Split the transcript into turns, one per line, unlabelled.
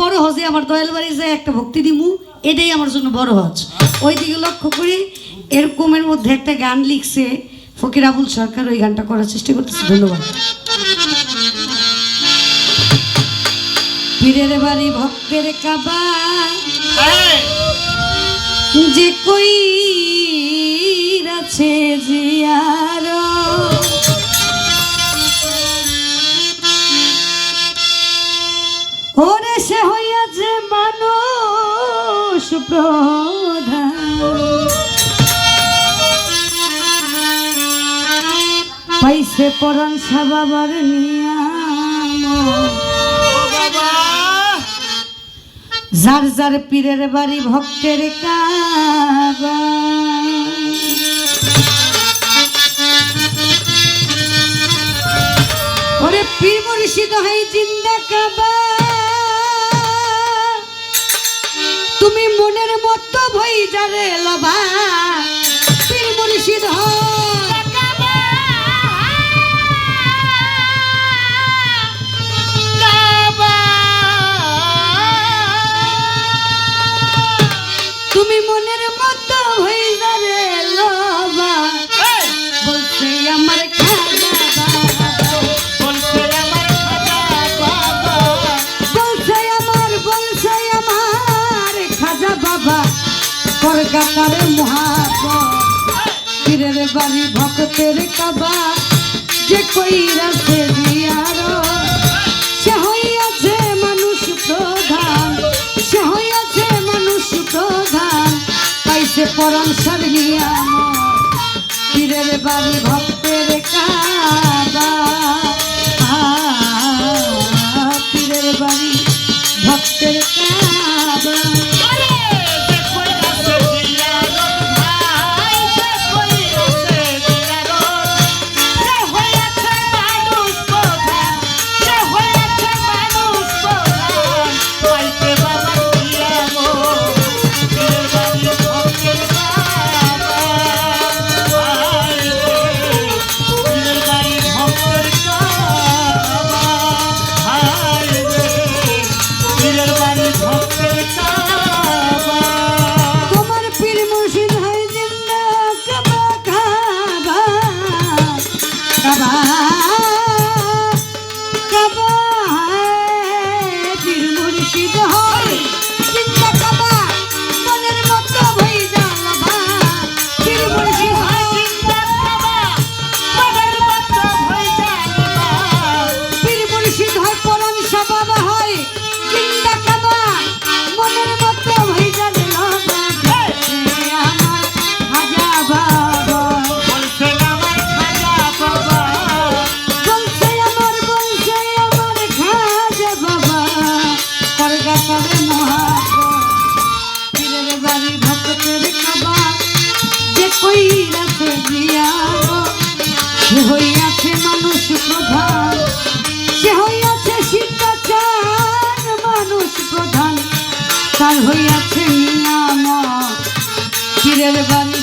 বড় হজে আমার দয়াল বাড়ি যায় একটা ভক্তি দিমু এটাই আমার জন্য বড় হজ। ওই দিকে লক্ষ্য করে এরকমের মধ্যে একটা গান লিখছে ফকির আবুল সরকার ওই গানটা করার চেষ্টা করতেছে। ধন্যবাদ। পীরের বাড়ি ভক্তের কাবা যে কই আছে জিয়ার সে হইয়াছে মানুষ পাইছে পরাণ সাবাবার নিয়াম যার যার পীরের বাড়ি ভক্তের কাবা। পীর মুর্শিদ হই জিন্দা কাবা। তুমি মনের মতো ভই যারে লবা। কলকাতার মহাপর পীরের বাড়ি ভক্তের কাবা যে কইরাছে দিয়ার সে হইয়াছে মানুষ প্রধান। সে হইয়াছে মানুষ প্রধান। পাইছে পরম সর্বিয়াম পীরের বাড়ি ভক্তের কাবা পীরের বাড়ি ভক্তের কাবা মুর্শিদ হয়। কলকাতার মহাপর পীরের বাড়ি ভক্তের খাবা যে কই দিয়া সে হইয়াছে মানুষ মানুষ তার হইয়াছে নিয়াম পীরের বাড়ি